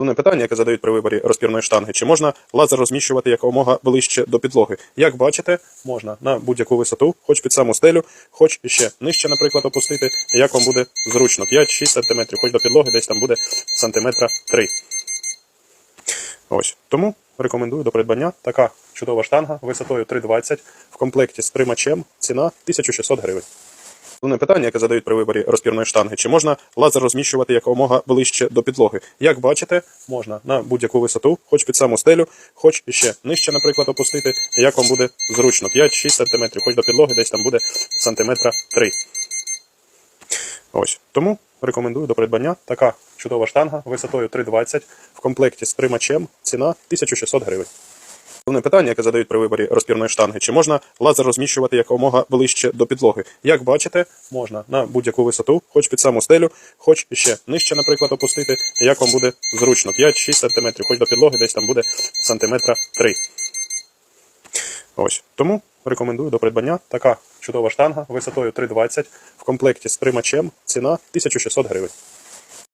Головне питання, яке задають при виборі розпірної штанги, чи можна лазер розміщувати якомога ближче до підлоги? Як бачите, можна на будь-яку висоту, хоч під саму стелю, хоч ще нижче, наприклад, опустити, як вам буде зручно, 5-6 см, хоч до підлоги десь там буде сантиметра 3. Ось. Тому рекомендую до придбання така чудова штанга висотою 3,20 в комплекті з тримачем, ціна 1600 гривень. Головне питання, яке задають при виборі розпірної штанги, чи можна лазер розміщувати якомога ближче до підлоги? Як бачите, можна на будь-яку висоту, хоч під саму стелю, хоч ще нижче, наприклад, опустити, як вам буде зручно, 5-6 см, хоч до підлоги десь там буде сантиметра 3. Ось. Тому рекомендую до придбання така чудова штанга висотою 3,20 в комплекті з тримачем, ціна 1600 гривень. Головне питання, яке задають при виборі розпірної штанги, чи можна лазер розміщувати якомога ближче до підлоги? Як бачите, можна на будь-яку висоту, хоч під саму стелю, хоч ще нижче, наприклад, опустити, як вам буде зручно, 5-6 см, хоч до підлоги десь там буде сантиметра 3. Ось. Тому рекомендую до придбання така чудова штанга висотою 3,20 в комплекті з тримачем, ціна 1600 гривень.